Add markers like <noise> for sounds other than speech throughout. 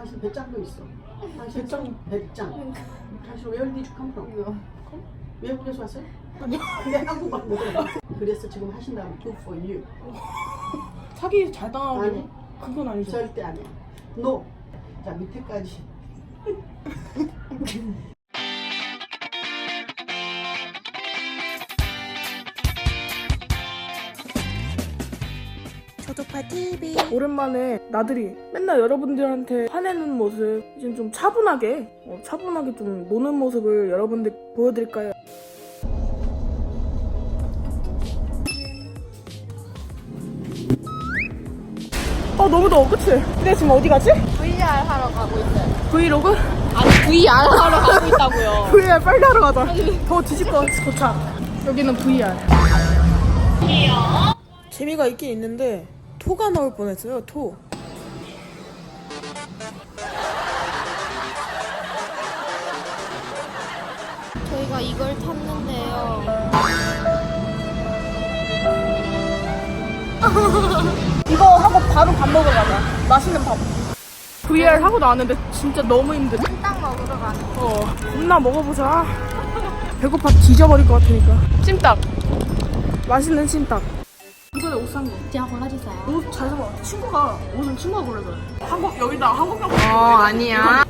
당신 배짱도 있어. 당신 배짱 배짱. 당신 where did you come from? 외국에서 왔어요? 근데 한국말 못해. 그래서 지금 하신다면 good for you. 사기 잘 당하고. 그건 아니죠. 절대 아니야. no. 자 밑에까지. 오랜만에 나들이 맨날 여러분들한테 화내는 모습 이제 좀 차분하게 어, 차분하게 좀 노는 모습을 여러분들 보여드릴까요? 어 너무 더워 그치? 근데 지금 어디 가지? VR 하러 가고 있어요. 브이로그? 아니 VR 하러 가고 있다고요. <laughs> VR 빨리 하러 가자 더 뒤집어 도착 여기는 VR 재미가 있긴 있는데 토가 나올 뻔했어요 토 저희가 이걸 탔는데요. <laughs> 이거 하고 바로 밥 먹으러 가자. 맛있는 밥. VR 하고 나왔는데 진짜 너무 힘들어. 딱 먹으러 가는. 어, 겁나 먹어보자. 배고파 뒤져버릴 것 같으니까. 찜닭. 맛있는 찜닭. 이번에 옷 산 거. 제가 골라주세요. 옷 잘 사봐. 친구가, 옷은 친구가 골라줘요. 한국, 여기다 한국 형. 어 아니야.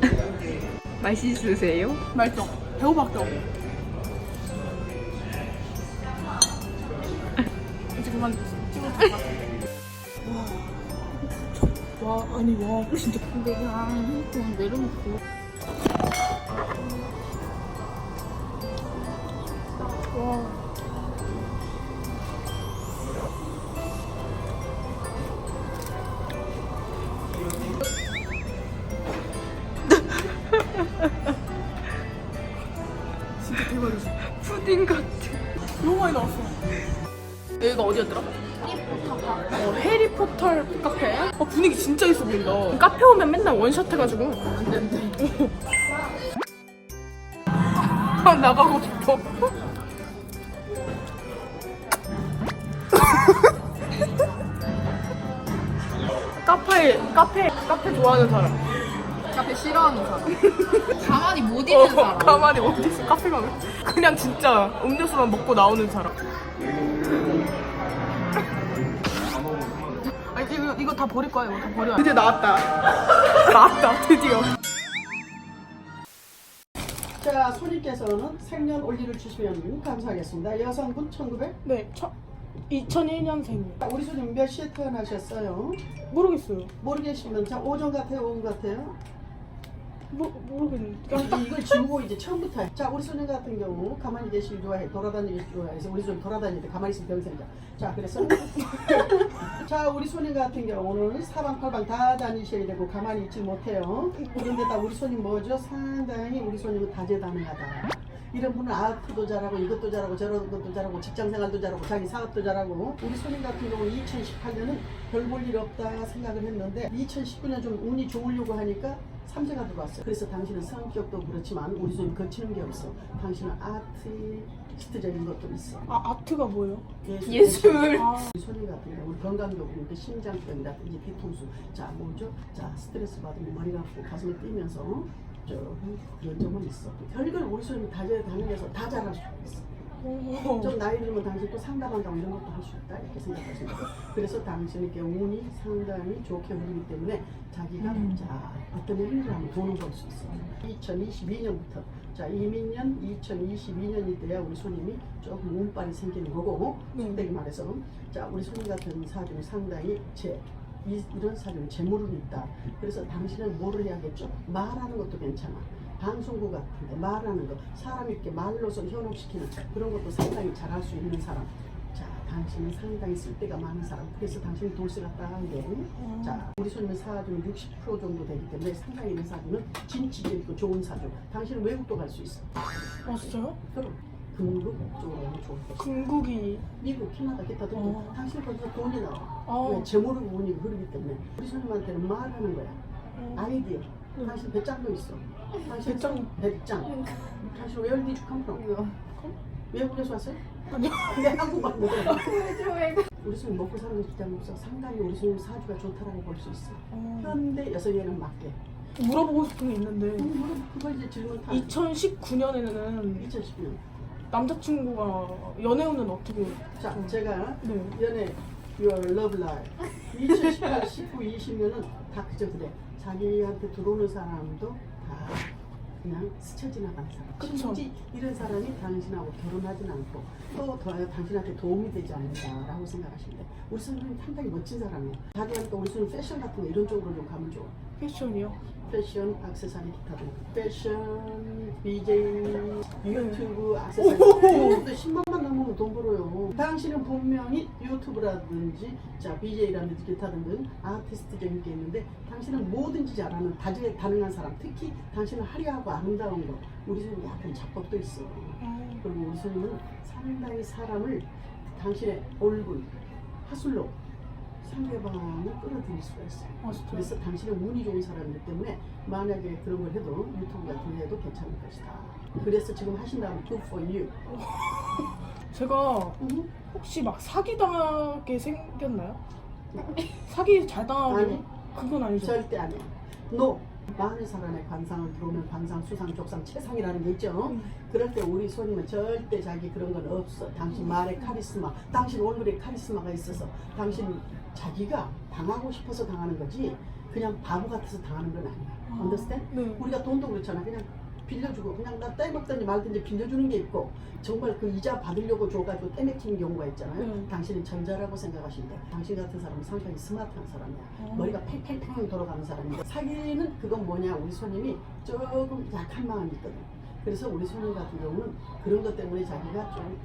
<laughs> 맛있으세요? 맛있어. 배고팠어. 이제 그만. 와, 와, 아니, 와, 진짜. 근데 그냥 핸드폰 내려놓고. 와. 진짜 대박이지. 푸딩 같아. 너무 많이 나왔어. 여기가 어디였더라? 어, 해리포터 카페? 어, 분위기 진짜 있어 보인다. 카페 오면 맨날 원샷 해가지고. 안 된대. 나가고 싶어. 카페, 카페, 카페 좋아하는 사람. 카페 싫어하는 사람. 가만히 못 있는 사람. 어, 가만히 어디 있어 카페 가면 그냥 진짜 음료수만 먹고 나오는 사람 아니 이거 이거 다 버릴 거야 이거 다 버려 드디어 나왔다 나왔다 드디어 자 손님께서는 생년 올리를 주시면 감사하겠습니다. 여성분 1900. 네 2001년생이에요 우리 손님 몇 시에 태어나셨어요? 모르겠어요 모르겠으면 자 오전 같아요, 오후 같아요? 모, 모르겠는데 이걸 지우고 이제 처음부터 해. 자 우리 손님 같은 경우 가만히 계시기 좋아해. 돌아다니기 좋아해서 우리 돌아다닐 때 가만히 있으면 병생자 자 그래서 <laughs> 자 우리 손님 같은 경우는 사방팔방 다 다니셔야 되고 가만히 있지 못해요. 그런데다 우리 손님 뭐죠? 상당히 우리 손님은 다재다능하다 이런 분은 아트도 잘하고 이것도 잘하고 저런 것도 잘하고 직장생활도 잘하고 자기 사업도 잘하고 우리 손님 같은 경우 2018년은 별 볼 일 없다 생각을 했는데 2019년 좀 운이 좋으려고 하니까 삼재가 들어왔어요. 그래서 당신은 성격도 그렇지만 우리 손님 거치는 게 없어. 당신은 아티스트적인 것도 있어. 아 아트가 뭐예요? 예술. 아 우리 손님 같은 경우 건강적으로 심장병이라든지 뒤통수 자 뭐죠? 자 스트레스 받으면 머리가 아프고 가슴이 뛰면서 좀 그런 점은 있어. 별걸 우리 손님 다재다능해서 다 잘할 수 있어. 오. 좀 나이 들면 당신 또 상담한다고 이런 것도 할 수 있다 이렇게 생각하시면 돼요. 그래서 당신에게 운이 상당히 좋게 흐르기 때문에 자기가 음. 자 어떤 일을 하면 돈을 벌 수 있어요. 2022년부터 자 이민년 2022년이 돼야 우리 손님이 조금 운빨이 생기는 거고 네. 속되게 말해서 자 우리 손님 같은 사주는 상당히 제 이, 이런 사주는 재물은 있다. 그래서 당신은 뭐를 해야겠죠? 말하는 것도 괜찮아. 방송국 같은데 말하는 거 사람 있게 말로서 현혹시키는 그런 것도 상당히 잘할 수 있는 사람 자 당신은 상당히 쓸데가 많은 사람 그래서 당신이 돌쇠가 딱한데 자 우리 손님의 사주는 60% 정도 되기 때문에 상당히 내 사주는 진취적 있고 좋은 사주 당신은 외국도 갈 수 있어 아 진짜요? 그럼 금국 쪽으로 하면 좋을 것 같아 궁극이 미국, 캐나다, 기타 등등 어. 당신 거기서 돈이 나와 어. 왜 재물을 운이 흐르기 때문에 우리 손님한테는 말하는 거야 어. 아이디어 응. 당신 배짱도 있어 당신 배짱? 배짱 당신 where did you come from? 외국에서 왔어요? 아니요 근데 한국말 못해 우리 손님 먹고 사는 게 없어. 상당히 우리 손님 사주가 좋다라고 볼 수 있어. 어, 현대 여성에는 맞게. 물어보고 싶은 게 있는데 음, 뭐, 그거 이제 질문 다. 2019년에는 2010년. 남자친구가 연애운은 어떻게 자, 좀- 제가 네. 연애 Your Love Life 2018, 19, 20년은 다 그저 그래. 자기한테 들어오는 사람도 다 그냥 스쳐 지나가는 사람. 그쵸. 굳이 이런 사람이 당신하고 결혼하진 않고 또 더, 당신한테 도움이 되지 않는다라고 생각하시면 돼. 우리 선생님 상당히 멋진 사람이에요. 자기한테 우리 선생님 패션 같은 거 이런 쪽으로 좀 가면 좋아. 패션이요? 패션, 액세서리, 기타 등 패션, BJ, 유튜브. 액세서리. 이것도 10만만 넘으면 돈 벌어요. 당신은 분명히 유튜브라든지 자 BJ라든지 기타 등등 아티스트적인 게 있는데 당신은 뭐든지 잘하는 다재 다능한 사람. 특히 당신은 화려하고 아름다운 거. 우리 손님 약간 작법도 있어. 그리고 우리 손님은 상당히 사람을 당신의 얼굴, 하술로 상대방을 끌어들일 수가 있어요 아? 그래서 당신은 운이 좋은 사람이기 때문에 만약에 그런 걸 해도 유튜브 같은 거 해도 괜찮을 것이다. 그래서 지금 하신다면 good for you. <laughs> 제가 음? 혹시 막 사기당하게 생겼나요? 사기 잘 당하고 아니. 그건 아니죠? 절대 아니야. No. 마흔 사람의 관상을 들어오면 관상, 수상, 족상, 채상이라는 게 있죠. 음. 그럴 때 우리 손님은 절대 자기 그런 건 없어. 당신 말에 카리스마, 당신 얼굴에 카리스마가 있어서 당신 자기가 당하고 싶어서 당하는 거지 그냥 바보 같아서 당하는 건 아니야. understand? 네. 우리가 돈도 그렇잖아. 그냥 빌려주고 그냥 나 떼먹든지 말든지 빌려주는 게 있고 정말 그 이자 받으려고 줘가지고 떼먹히는 경우가 있잖아요. 네. 당신은 전자라고 생각하시면 돼. 당신 같은 사람은 상당히 스마트한 사람이야. 어. 머리가 팽팽팽 돌아가는 사람인데 사기는 그건 뭐냐 우리 손님이 조금 약한 마음이 있거든. 그래서 우리 손님 같은 경우는 그런 것 때문에 자기가 좀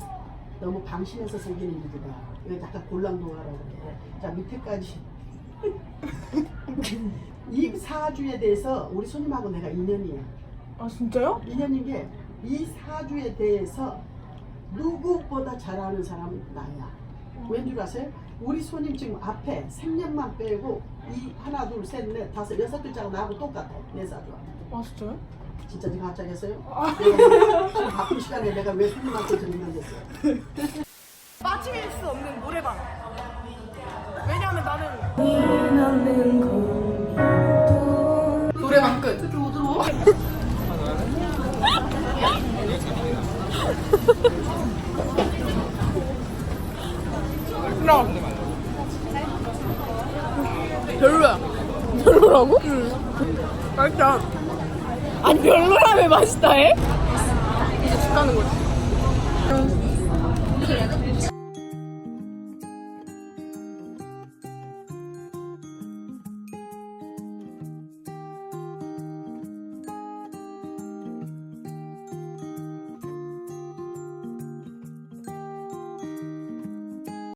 너무 방심해서 생기는 일이다. 이거 약간 곤란도화라고 그래. 자 밑에까지 <laughs> 이 사주에 대해서 우리 손님하고 내가 인연이야. 아 진짜요? 인연인 게 이 사주에 대해서 누구보다 잘 아는 사람은 나야. 왠줄 아세요? 우리 손님 지금 앞에 생년만 빼고 이 하나 둘셋넷 다섯 여섯 글자가 나하고 똑같아 내 사주와. 아 진짜요? 진짜 지금 갑자기했어요? 내가 지금 바쁜 시간에 내가 왜 손님한테 질문하겠어요? <laughs> 빠질 수 없는 노래방. 왜냐하면 나는 노래방 끝. 들어오 들어 <laughs> 오. 나 별로야. 별로라고? 응. 맛있다. 아니 별로라며 맛있다 해? 이제 집 가는 거지.